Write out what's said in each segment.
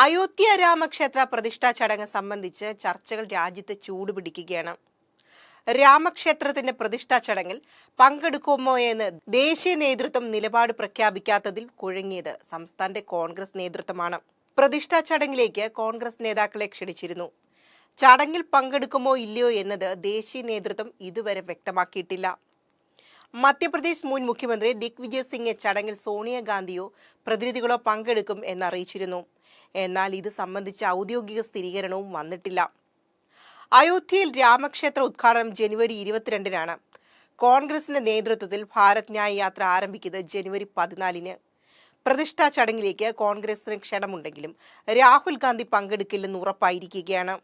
അയോധ്യ രാമക്ഷേത്ര പ്രതിഷ്ഠാ ചടങ്ങ് സംബന്ധിച്ച് ചർച്ചകൾ രാജ്യത്ത് ചൂടുപിടിക്കുകയാണ് രാമക്ഷേത്രത്തിന്റെ പ്രതിഷ്ഠാ ചടങ്ങിൽ പങ്കെടുക്കുമോ എന്ന് ദേശീയ നേതൃത്വം നിലപാട് പ്രഖ്യാപിക്കാത്തതിൽ കുഴങ്ങിയത് സംസ്ഥാനത്തെ കോൺഗ്രസ് നേതൃത്വമാണ്. പ്രതിഷ്ഠാ ചടങ്ങിലേക്ക് കോൺഗ്രസ് നേതാക്കളെ ക്ഷണിച്ചിരുന്നു. ചടങ്ങിൽ പങ്കെടുക്കുമോ ഇല്ലയോ എന്നത് ദേശീയ നേതൃത്വം ഇതുവരെ വ്യക്തമാക്കിയിട്ടില്ല. മധ്യപ്രദേശ് മുൻ മുഖ്യമന്ത്രി ദിഗ്വിജയ് സിംഗ് ചടങ്ങിൽ സോണിയാഗാന്ധിയോ പ്രതിനിധികളോ പങ്കെടുക്കും എന്നറിയിച്ചിരുന്നു. എന്നാൽ ഇത് സംബന്ധിച്ച ഔദ്യോഗിക സ്ഥിരീകരണവും വന്നിട്ടില്ല. അയോധ്യയിൽ രാമക്ഷേത്ര ഉദ്ഘാടനം ജനുവരി ഇരുപത്തിരണ്ടിനാണ്. കോൺഗ്രസിന്റെ നേതൃത്വത്തിൽ ഭാരത് ന്യായ യാത്ര ആരംഭിക്കുന്നത് ജനുവരി പതിനാലിന്. പ്രതിഷ്ഠാ ചടങ്ങിലേക്ക് കോൺഗ്രസിന് ക്ഷണമുണ്ടെങ്കിലും രാഹുൽ ഗാന്ധി പങ്കെടുക്കില്ലെന്ന് ഉറപ്പായിരിക്കുകയാണ്.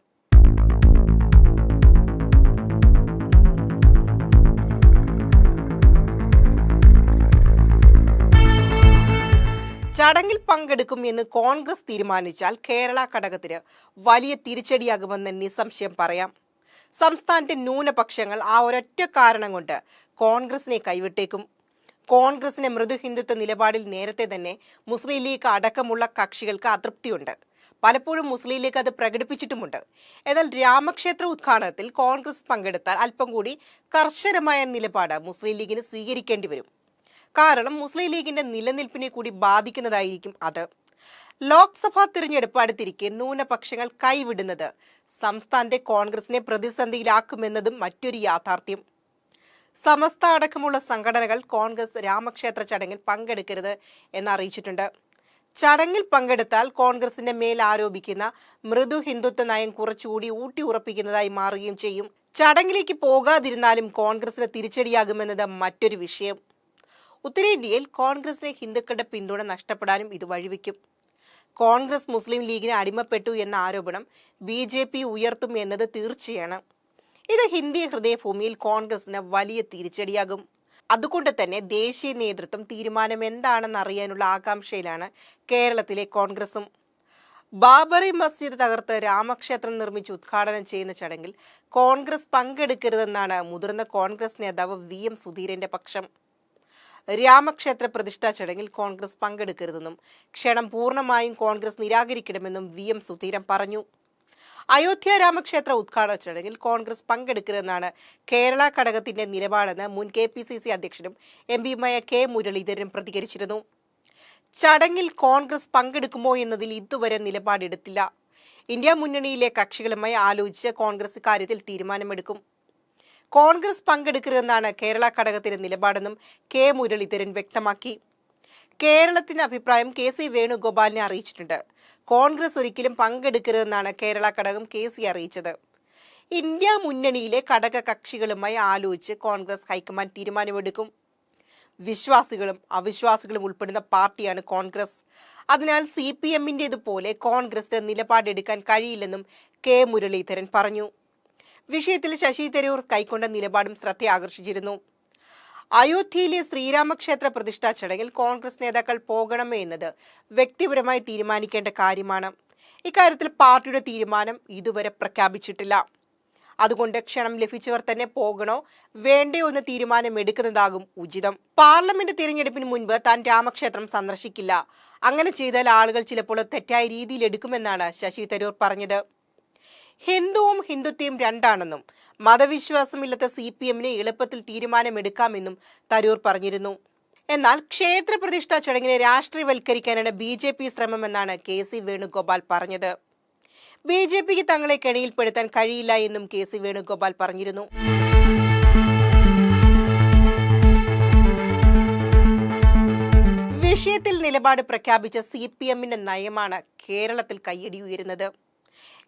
ചടങ്ങിൽ പങ്കെടുക്കും എന്ന് കോൺഗ്രസ് തീരുമാനിച്ചാൽ കേരള ഘടകത്തിന് വലിയ തിരിച്ചടിയാകുമെന്ന് നിസ്സംശയം പറയാം. സംസ്ഥാനത്തെ ന്യൂനപക്ഷങ്ങൾ ആ ഒരൊറ്റ കാരണം കൊണ്ട് കോൺഗ്രസിനെ കൈവിട്ടേക്കും. കോൺഗ്രസിന്റെ മൃദു ഹിന്ദുത്വ നിലപാടിൽ നേരത്തെ തന്നെ മുസ്ലിം ലീഗ് അടക്കമുള്ള കക്ഷികൾക്ക് അതൃപ്തിയുണ്ട്. പലപ്പോഴും മുസ്ലിം ലീഗ് അത് പ്രകടിപ്പിച്ചിട്ടുമുണ്ട്. എന്നാൽ രാമക്ഷേത്ര ഉദ്ഘാടനത്തിൽ കോൺഗ്രസ് പങ്കെടുത്താൽ അല്പം കൂടി കർശനമായ നിലപാട് മുസ്ലിം ലീഗിന് സ്വീകരിക്കേണ്ടി വരും. കാരണം മുസ്ലിം ലീഗിന്റെ നിലനിൽപ്പിനെ കൂടി ബാധിക്കുന്നതായിരിക്കും അത്. ലോക്സഭാ തിരഞ്ഞെടുപ്പ് അടുത്തിരിക്കെ ന്യൂനപക്ഷങ്ങൾ കൈവിടുന്നത് സംസ്ഥാനത്തെ കോൺഗ്രസിനെ പ്രതിസന്ധിയിലാക്കുമെന്നതും മറ്റൊരു യാഥാർത്ഥ്യം. സമസ്ത അടക്കമുള്ള സംഘടനകൾ കോൺഗ്രസ് രാമക്ഷേത്ര ചടങ്ങിൽ പങ്കെടുക്കരുത് എന്നറിയിച്ചിട്ടുണ്ട്. ചടങ്ങിൽ പങ്കെടുത്താൽ കോൺഗ്രസിന്റെ മേൽ ആരോപിക്കുന്ന മൃദു ഹിന്ദുത്വ നയം കുറച്ചുകൂടി ഊട്ടി ഉറപ്പിക്കുന്നതായി മാറുകയും ചെയ്യും. ചടങ്ങിലേക്ക് പോകാതിരുന്നാലും കോൺഗ്രസിന് തിരിച്ചടിയാകുമെന്നത് മറ്റൊരു വിഷയം. ഉത്തരേന്ത്യയിൽ കോൺഗ്രസിനെ ഹിന്ദുക്കളുടെ പിന്തുണ നഷ്ടപ്പെടാനും ഇത് വഴിവെക്കും. കോൺഗ്രസ് മുസ്ലിം ലീഗിന് അടിമപ്പെട്ടു എന്ന ആരോപണം ബി ജെ പി ഉയർത്തും എന്നത് തീർച്ചയാണ്. ഇത് ഹിന്ദി ഹൃദയഭൂമിയിൽ കോൺഗ്രസിന് വലിയ തിരിച്ചടിയാകും. അതുകൊണ്ട് തന്നെ ദേശീയ നേതൃത്വം തീരുമാനം എന്താണെന്ന് അറിയാനുള്ള ആകാംക്ഷയിലാണ് കേരളത്തിലെ കോൺഗ്രസും. ബാബറി മസ്ജിദ് തകർത്ത് രാമക്ഷേത്രം നിർമ്മിച്ച് ഉദ്ഘാടനം ചെയ്യുന്ന ചടങ്ങിൽ കോൺഗ്രസ് പങ്കെടുക്കരുതെന്നാണ് മുതിർന്ന കോൺഗ്രസ് നേതാവ് വി എം സുധീരന്റെ പക്ഷം. രാമക്ഷേത്ര പ്രതിഷ്ഠാ ചടങ്ങിൽ കോൺഗ്രസ് പങ്കെടുക്കരുതെന്നും ക്ഷണം പൂർണമായും കോൺഗ്രസ് നിരാകരിക്കണമെന്നും വി എം സുധീരൻ പറഞ്ഞു. അയോധ്യ രാമക്ഷേത്ര ഉദ്ഘാടന ചടങ്ങിൽ കോൺഗ്രസ് പങ്കെടുക്കരുതെന്നാണ് കേരള ഘടകത്തിന്റെ നിലപാടെന്ന് മുൻ കെ പി സി സി അധ്യക്ഷനും എം പിയുമായ കെ മുരളീധരൻ പ്രതികരിച്ചിരുന്നു. ചടങ്ങിൽ കോൺഗ്രസ് പങ്കെടുക്കുമോ എന്നതിൽ ഇതുവരെ നിലപാടെടുത്തില്ല. ഇന്ത്യ മുന്നണിയിലെ കക്ഷികളുമായി ആലോചിച്ച് കോൺഗ്രസ് കാര്യത്തിൽ തീരുമാനമെടുക്കും. കോൺഗ്രസ് പങ്കെടുക്കരുതെന്നാണ് കേരള ഘടകത്തിന്റെ നിലപാടെന്നും കെ മുരളീധരൻ വ്യക്തമാക്കി. കേരളത്തിന്റെ അഭിപ്രായം കെ സി വേണുഗോപാലിനെ അറിയിച്ചിട്ടുണ്ട്. കോൺഗ്രസ് ഒരിക്കലും പങ്കെടുക്കരുതെന്നാണ് കേരള ഘടകം കെ സി അറിയിച്ചത്. ഇന്ത്യ മുന്നണിയിലെ ഘടക കക്ഷികളുമായി ആലോചിച്ച് കോൺഗ്രസ് ഹൈക്കമാൻഡ് തീരുമാനമെടുക്കും. വിശ്വാസികളും അവിശ്വാസികളും ഉൾപ്പെടുന്ന പാർട്ടിയാണ് കോൺഗ്രസ്. അതിനാൽ സി പി എമ്മിന്റെതുപോലെ കോൺഗ്രസിന് നിലപാടെടുക്കാൻ കഴിയില്ലെന്നും കെ മുരളീധരൻ പറഞ്ഞു. വിഷയത്തിൽ ശശി തരൂർ കൈക്കൊണ്ട നിലപാടും ശ്രദ്ധയാകർഷിച്ചിരുന്നു. അയോധ്യയിലെ ശ്രീരാമക്ഷേത്ര പ്രതിഷ്ഠാ ചടങ്ങിൽ കോൺഗ്രസ് നേതാക്കൾ പോകണമേ എന്നത് വ്യക്തിപരമായി തീരുമാനിക്കേണ്ട കാര്യമാണ്. ഇക്കാര്യത്തിൽ പാർട്ടിയുടെ തീരുമാനം ഇതുവരെ പ്രഖ്യാപിച്ചിട്ടില്ല. അതുകൊണ്ട് ക്ഷണം ലഭിച്ചവർ തന്നെ പോകണോ വേണ്ടയോ എന്ന തീരുമാനം എടുക്കുന്നതാകും ഉചിതം. പാർലമെന്റ് തിരഞ്ഞെടുപ്പിന് മുൻപ് താൻ രാമക്ഷേത്രം സന്ദർശിക്കില്ല. അങ്ങനെ ചെയ്താൽ ആളുകൾ ചിലപ്പോൾ തെറ്റായ രീതിയിൽ എടുക്കുമെന്നാണ് ശശി തരൂർ പറഞ്ഞത്. ഹിന്ദുവും ഹിന്ദുത്വയും രണ്ടാണെന്നും മതവിശ്വാസമില്ലാത്ത സി പി എമ്മിന് എളുപ്പത്തിൽ തീരുമാനമെടുക്കാമെന്നും തരൂർ പറഞ്ഞിരുന്നു. എന്നാൽ ക്ഷേത്ര പ്രതിഷ്ഠാ ചടങ്ങിനെ രാഷ്ട്രീയവൽക്കരിക്കാനാണ് ബി ജെ പി ശ്രമമെന്നാണ് കെ സി വേണുഗോപാൽ പറഞ്ഞത്. ബി ജെ പിക്ക് തങ്ങളെ കെണിയിൽപ്പെടുത്താൻ കഴിയില്ല എന്നും കെ സി വേണുഗോപാൽ പറഞ്ഞിരുന്നു. വിഷയത്തിൽ നിലപാട് പ്രഖ്യാപിച്ച സി പി എമ്മിന്റെ നയമാണ് കേരളത്തിൽ കയ്യടി ഉയരുന്നത്.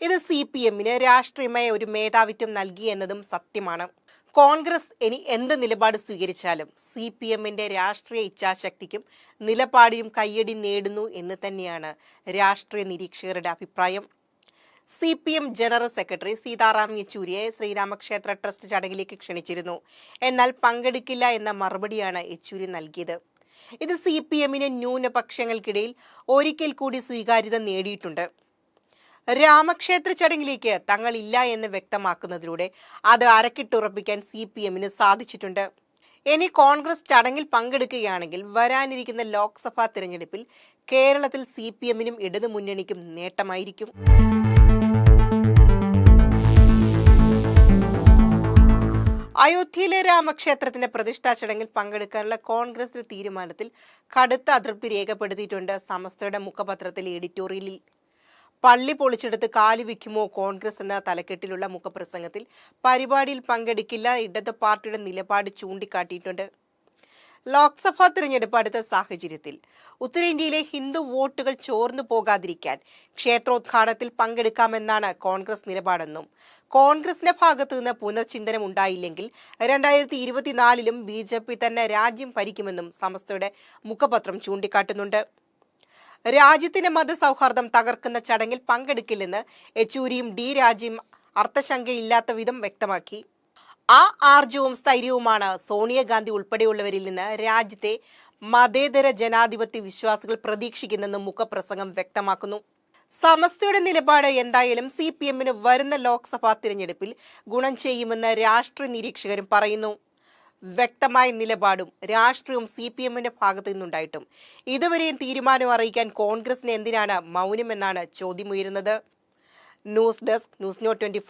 ഇത് സി പി എമ്മിന് രാഷ്ട്രീയമായ ഒരു മേധാവിത്വം നൽകി എന്നതും സത്യമാണ്. കോൺഗ്രസ് ഇനി എന്ത് നിലപാട് സ്വീകരിച്ചാലും സി പി എമ്മിന്റെ രാഷ്ട്രീയ ഇച്ഛാശക്തിക്കും നിലപാടിനും കയ്യടി നേടുന്നു എന്ന് തന്നെയാണ് രാഷ്ട്രീയ നിരീക്ഷകരുടെ അഭിപ്രായം. C P M general secretary Sitaram യെച്ചൂരിയെ ശ്രീരാമക്ഷേത്ര ട്രസ്റ്റ് ചടങ്ങിലേക്ക് ക്ഷണിച്ചിരുന്നു. എന്നാൽ പങ്കെടുക്കില്ല എന്ന മറുപടിയാണ് യെച്ചൂരി നൽകിയത്. ഇത് സി പി എമ്മിന് ന്യൂനപക്ഷങ്ങൾക്കിടയിൽ ഒരിക്കൽ കൂടി സ്വീകാര്യത നേടിയിട്ടുണ്ട്. രാമക്ഷേത്ര ചടങ്ങിലേക്ക് തങ്ങളില്ല എന്ന് വ്യക്തമാക്കുന്നതിലൂടെ അത് അരക്കിട്ടുറപ്പിക്കാൻ സി പി എമ്മിന് സാധിച്ചിട്ടുണ്ട്. ഇനി കോൺഗ്രസ് ചടങ്ങിൽ പങ്കെടുക്കുകയാണെങ്കിൽ വരാനിരിക്കുന്ന ലോക്സഭാ തിരഞ്ഞെടുപ്പിൽ കേരളത്തിൽ സി പി എമ്മിനും ഇടതുമുന്നണിക്കും നേട്ടമായിരിക്കും. അയോധ്യയിലെ രാമക്ഷേത്രത്തിന്റെ പ്രതിഷ്ഠാ ചടങ്ങിൽ പങ്കെടുക്കാനുള്ള കോൺഗ്രസിന്റെ തീരുമാനത്തിൽ കടുത്ത അതൃപ്തി രേഖപ്പെടുത്തിയിട്ടുണ്ട് സമസ്തയുടെ മുഖപത്രത്തിലെ എഡിറ്റോറിയലിൽ. പള്ളി പൊളിച്ചെടുത്ത് കാലി വയ്ക്കുമോ കോൺഗ്രസ് എന്ന തലക്കെട്ടിലുള്ള മുഖപ്രസംഗത്തിൽ പരിപാടിയിൽ പങ്കെടുക്കില്ല ഇടത് പാർട്ടിയുടെ നിലപാട് ചൂണ്ടിക്കാട്ടിയിട്ടുണ്ട്. ലോക്സഭാ തിരഞ്ഞെടുപ്പ് അടുത്ത സാഹചര്യത്തിൽ ഉത്തരേന്ത്യയിലെ ഹിന്ദു വോട്ടുകൾ ചോർന്നു പോകാതിരിക്കാൻ ക്ഷേത്രോദ്ഘാടനത്തിൽ പങ്കെടുക്കാമെന്നാണ് കോൺഗ്രസ് നിലപാടെന്നും കോൺഗ്രസിന്റെ ഭാഗത്തു നിന്ന് പുനർചിന്തനം ഉണ്ടായില്ലെങ്കിൽ രണ്ടായിരത്തി ഇരുപത്തിനാലിലും ബി ജെ പി തന്നെ രാജ്യം ഭരിക്കുമെന്നും സമസ്തയുടെ മുഖപത്രം ചൂണ്ടിക്കാട്ടുന്നുണ്ട്. രാജ്യത്തിന്റെ മതസൗഹാർദ്ദം തകർക്കുന്ന ചടങ്ങിൽ പങ്കെടുക്കില്ലെന്ന് യെച്ചൂരിയും ഡി രാജയും അർത്ഥശങ്കയില്ലാത്ത വിധം വ്യക്തമാക്കി. ആ ആർജവും സ്ഥൈര്യവുമാണ് സോണിയാഗാന്ധി ഉൾപ്പെടെയുള്ളവരിൽ നിന്ന് രാജ്യത്തെ മതേതര ജനാധിപത്യ വിശ്വാസികൾ പ്രതീക്ഷിക്കുന്നെന്നും മുഖപ്രസംഗം വ്യക്തമാക്കുന്നു. സമസ്തയുടെ നിലപാട് എന്തായാലും സി പി എമ്മിന് വരുന്ന ലോക്സഭാ തിരഞ്ഞെടുപ്പിൽ ഗുണം ചെയ്യുമെന്ന് രാഷ്ട്രീയ നിരീക്ഷകരും പറയുന്നു. വ്യക്തമായ നിലപാടും രാഷ്ട്രീയവും സി പി എമ്മിന്റെ ഭാഗത്തു നിന്നുണ്ടായിട്ടും. ഇതുവരെയും തീരുമാനം അറിയിക്കാൻ കോൺഗ്രസിന് എന്തിനാണ് മൗനമെന്നാണ് ചോദ്യമുയരുന്നത്. News desk news note twenty